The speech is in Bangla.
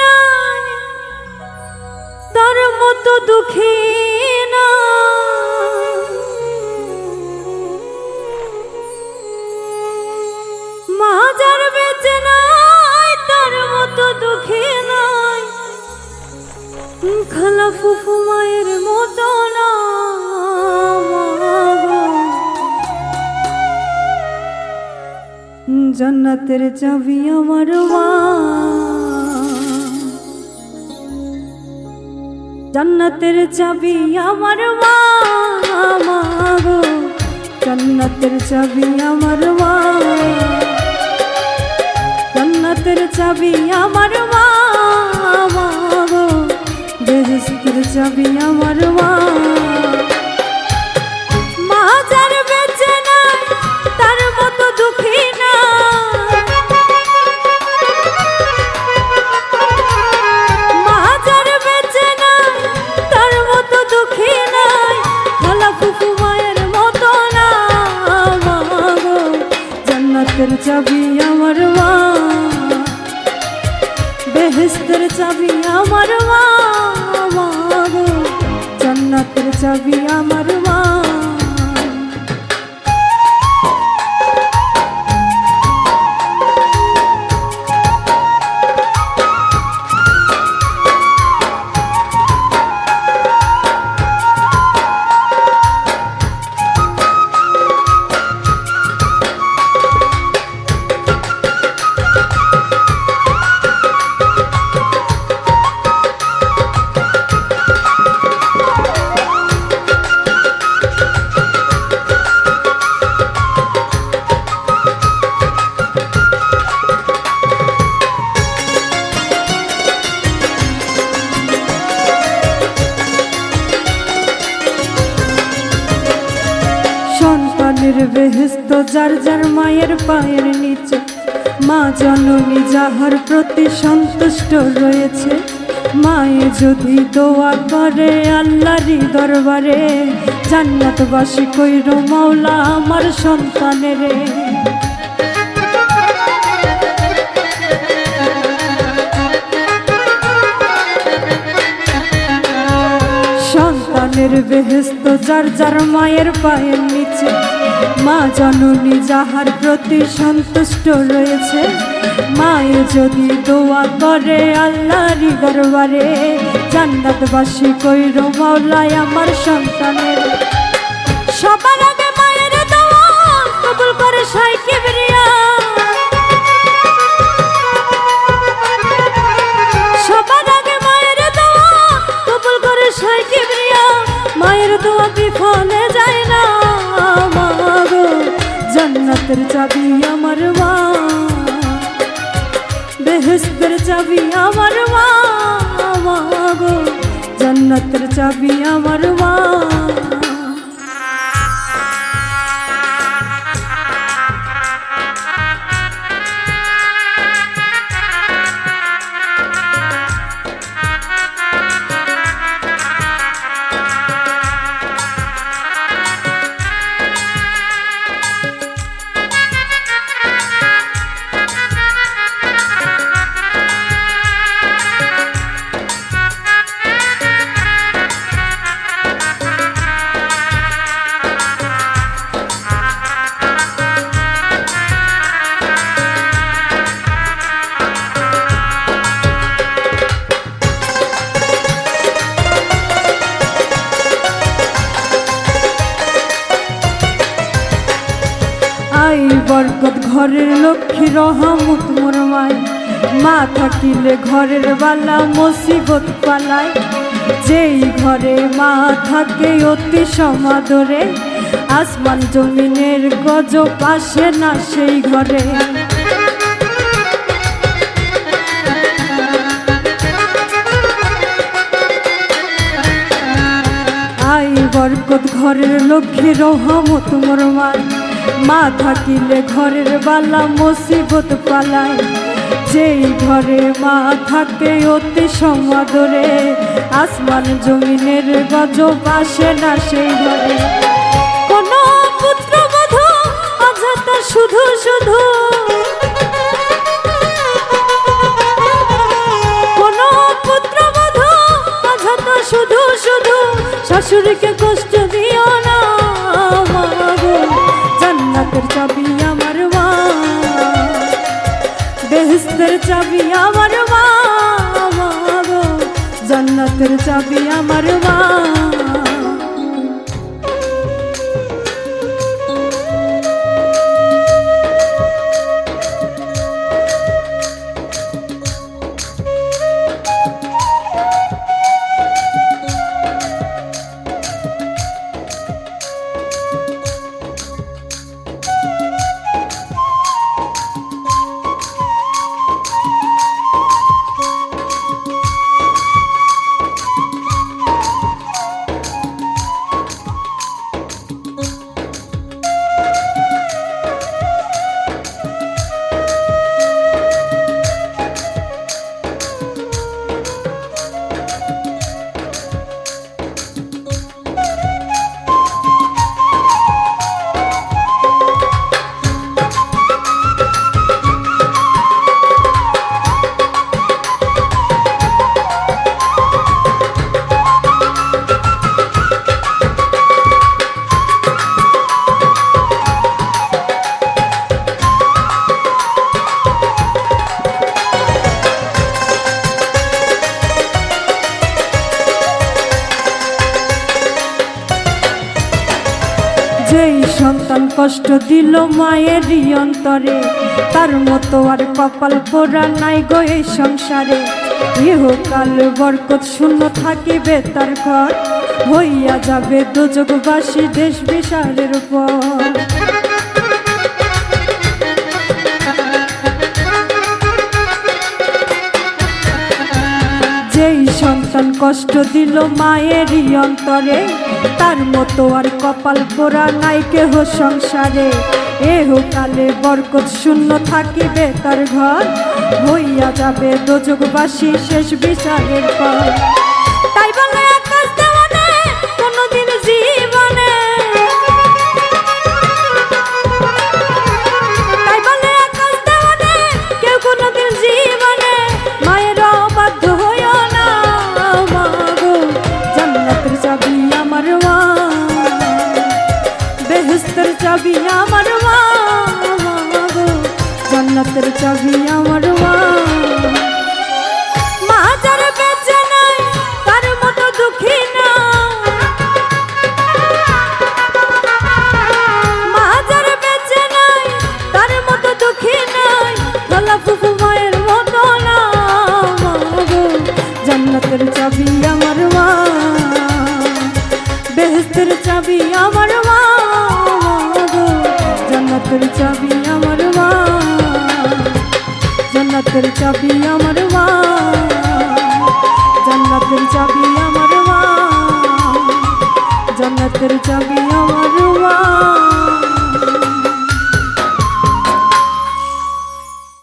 নাই তার মতো দুঃখী না মাজার বেঁচে নাই তার মতো দুঃখী নাই খালা ফুফু মায়ের মতো না। জান্নাতের চাবি আমার মা জান্নাতের চাবি আমার মাগো জন্নতের চাবি আমার মা। জন্নতের চাবি আমার মা মাগো বেহেস্তের চাবি আমার মা। আমার মা সন্তানের বেহেস্ত যার যার মায়ের পায়ের নিচে, মা জননী যাহার প্রতি সন্তুষ্ট রয়েছে, মায়ে যদি দোয়া করে আল্লাহরই দরবারে, জান্নাতবাসী কইর মাওলা আমার সন্তানেরে। সন্তানের বেহেস্ত যার যার মায়ের পায়ের নিচে। মা জননী যাহার প্রতি সন্তুষ্ট রয়েছে, মায়ে যদি দোয়া করে আল্লাহরই দরবারে, জান্নাতবাসী কইর মাওলায় আমার সন্তানের। সবার আগে মায়ের দোয়া কবুল করে সাই জান্নাতের চাবি আমার মা। বেহস্তর চাবি আমার মা গো জন্নতর চাবি আমার মা। ঘরের লক্ষ্মী রহমত মোর মা থাকিলে ঘরের বালা, মুসিবত পালায় যেই ঘরে মা থাকে অতি সমাদরে, আসমান জমিনের গজ পাশে না সেই ঘরে। আই বরকত ঘরের লক্ষ্মী রহমত মোর মাই। মা থাকিলে ঘরের বালা, মুসিবত পালায়। যেই ঘরে মা থাকে অতি সমাদরে, আসমান জমিনের গজ পাশে না সেই ঘরে। চাবি আমার মা জান্নাতের চাবি আমার মা সন্তান কষ্ট দিল মায়েরই অন্তরে। তার মতো আর কপাল পোড়া নাই গো এই সংসারে। ইহকাল বরকত শূন্য থাকিবে তার ঘর। হইয়া যাবে দুযোগবাসী দেশ বিশালের পর সন্তান কষ্ট দিল মায়ের অন্তরে। তার মতো আর কপাল পোড়া নাই কেহ সংসারে। এহ কালে বরকত শূন্য থাকিবে তার ঘর। হইয়া যাবে দোজকবাসী শেষ বিচারের পর। বেহেস্তের চাবি আমার মা জান্নাতের চাবি আমার মা। জান্নাতের চাবি আমার মা। জান্নাতের চাবি আমার মা। জান্নাতের চাবি আমার মা।